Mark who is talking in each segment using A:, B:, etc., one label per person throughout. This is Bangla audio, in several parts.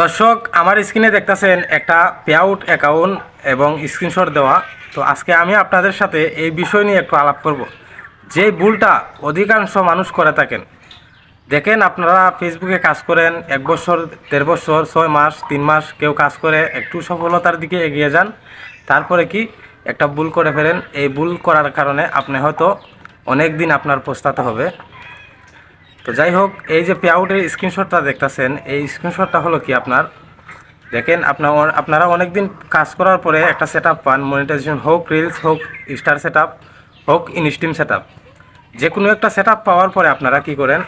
A: দর্শক, আমার স্ক্রিনে দেখতেছেন একটা পেআউট অ্যাকাউন্ট এবং স্ক্রিনশট দেওয়া। তো আজকে আমি আপনাদের সাথে এই বিষয় নিয়ে একটু আলাপ করব। যে ভুলটা অধিকাংশ মানুষ করে থাকেন। দেখেন আপনারা ফেসবুকে কাজ করেন, এক বছর, দেড় বছর, ছয় মাস, তিন মাস কেউ কাজ করে, একটু সফলতার দিকে এগিয়ে যান। তারপরে কি? একটা ভুল করে ফেলেন। এই ভুল করার কারণে আপনি হয়তো অনেক দিন আপনার পস্তাতে হবে। তো যাই হোক, এই যে পেআউটের স্ক্রিনশটটা দেখতেছেন, এই স্ক্রিনশটটা হলো কি আপনার? দেখেন আপনার আপনারা অনেক দিন কাজ করার পরে একটা সেট আপ পান মনিটাইজেশন হোক রিলস হোক স্টার সেট আপ হোক ইনস্টিম সেট আপ যে কোনো একটা সেট আপ পাওয়ার পরে আপনারা কি করেন?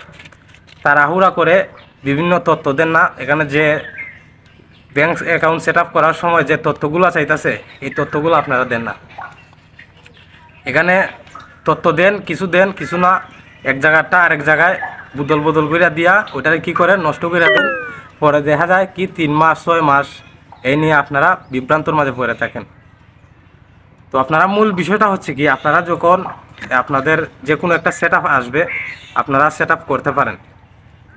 A: তাড়াহুড়া করে বিভিন্ন তথ্য দেন না, এখানে যে ব্যাংক অ্যাকাউন্ট সেট আপ করার সময় যে তথ্যগুলো চাইতেছে, এই তথ্যগুলো আপনারা দেন না। এখানে তথ্য দেন, কিছু দেন, কিছু না, এক জায়গাটা আরেক জায়গায় বদল বদল করে দিয়া, ওইটারে কি করে নষ্ট করে দেন। পরে দেখা যায় কি, তিন মাস, ছয় মাস এই নিয়ে আপনারা বিভ্রান্তর মাঝে পড়ে থাকেন। তো আপনারা মূল বিষয়টা হচ্ছে কি, আপনারা যখন আপনাদের যে কোনো একটা সেট আসবে, আপনারা সেট করতে পারেন।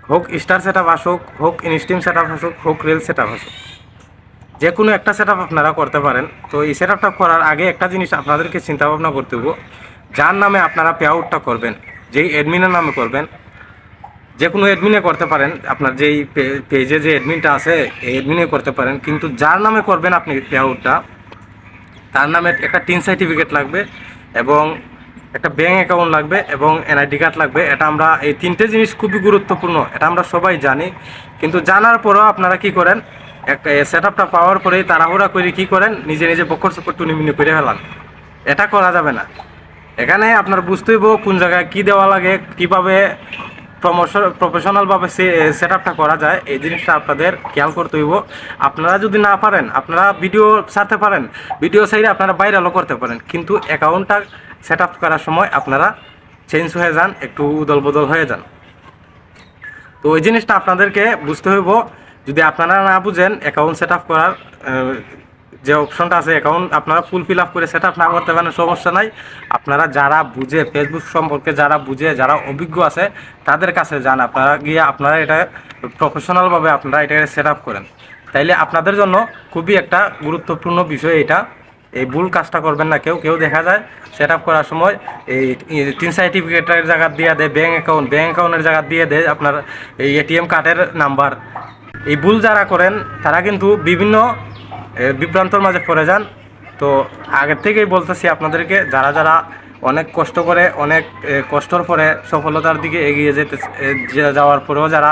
A: হোক স্টার সেট আপ আসুক, হোক ইনস্টিম সেট আপ আসুক, হোক রেল সেট আপ আসুক। যে কোনো একটা সেট আপনারা করতে পারেন। তো এই সেট করার আগে একটা জিনিস আপনাদেরকে চিন্তা ভাবনা করতে হবে যার নামে আপনারা পে আউটটা করবেন, যেই অ্যাডমিনের নামে করবেন যে কোনো অ্যাডমিনে করতে পারেন। আপনার যেই পেজে যে অ্যাডমিনটা আছে, এই অ্যাডমিনে করতে পারেন। কিন্তু যার নামে করবেন আপনি পে আউটটা তার নামে একটা টিন সার্টিফিকেট লাগবে এবং একটা ব্যাঙ্ক অ্যাকাউন্ট লাগবে এবং এনআইডি কার্ড লাগবে। এটা আমরা, এই তিনটে জিনিস খুবই গুরুত্বপূর্ণ, এটা আমরা সবাই জানি। কিন্তু জানার পরেও আপনারা কি করেন? সেট আপটা পাওয়ার পরেই তাড়াহুড়া করে কি করেন? নিজে নিজে বকর চকর টুনিমিনি করে ফেলান। এটা করা যাবে না। এখানে আপনার বুঝতেই কোন জায়গায় কি দেওয়া লাগে, কীভাবে প্রমোশন প্রফেশনালভাবে সেট আপটা করা যায়, এই জিনিসটা আপনাদের খেয়াল করতে হইব। আপনারা যদি না পারেন, আপনারা ভিডিও ছাড়তে পারেন ভিডিও সাইডে আপনারা ভাইরালও করতে পারেন, কিন্তু অ্যাকাউন্টটা সেট আপ করার সময় আপনারা চেঞ্জ হয়ে যান, একটু উদল বদল হয়ে যান। তো ওই জিনিসটা আপনাদেরকে বুঝতে হইব। যদি আপনারা না বুঝেন অ্যাকাউন্ট সেট আপ করার যে অপশনটা আছে অ্যাকাউন্ট আপনারা ফুল ফিল আপ করে সেট আপ না করতে পারেন, সমস্যা নাই। আপনারা যারা বুঝে ফেসবুক সম্পর্কে যারা বুঝে, যারা অভিজ্ঞ আছে, তাদের কাছে যান। আপনারা গিয়ে আপনারা এটা প্রফেশনালভাবে আপনারা এটাকে সেট আপ করেন। তাইলে আপনাদের জন্য খুবই একটা গুরুত্বপূর্ণ বিষয় এটা। এই ভুল কাজটা করবেন না কেউ। কেউ দেখা যায় সেট আপ করার সময় এই তিন সার্টিফিকেটের জায়গা দিয়ে দেয় ব্যাঙ্ক অ্যাকাউন্ট ব্যাঙ্ক অ্যাকাউন্টের জায়গা দিয়ে দেয় আপনার এই এটিএম কার্ডের নাম্বার এই ভুল যারা করেন, তারা কিন্তু বিভিন্ন বিভ্রান্তর মাঝে পড়ে যান। তো আগের থেকেই বলতেছি আপনাদেরকে, যারা যারা অনেক কষ্ট করে, অনেক কষ্টর পরে সফলতার দিকে এগিয়ে যেতে যাওয়ার পরেও যারা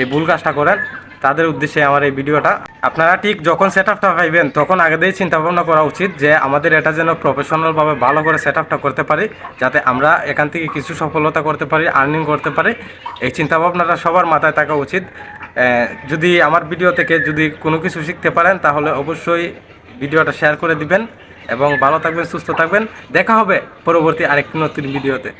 A: এই ভুল কাজটা করেন তাদের উদ্দেশ্যে আমার এই ভিডিওটা। আপনারা ঠিক যখন সেট আপটা পাইবেন, তখন আগে দিয়েই চিন্তা ভাবনা করা উচিত যে আমাদের এটা যেন প্রফেশনালভাবে ভালো করে সেট আপটা করতে পারি, যাতে আমরা এখান থেকে কিছু সফলতা করতে পারি আর্নিং করতে পারি। এই চিন্তা ভাবনাটা সবার মাথায় থাকা উচিত। যদি আমার ভিডিও থেকে যদি কোনো কিছু শিখতে পারেন, তাহলে অবশ্যই ভিডিওটা শেয়ার করে দিবেন এবং ভালো থাকবেন, সুস্থ থাকবেন। দেখা হবে পরবর্তী আরেকটি নতুন ভিডিওতে।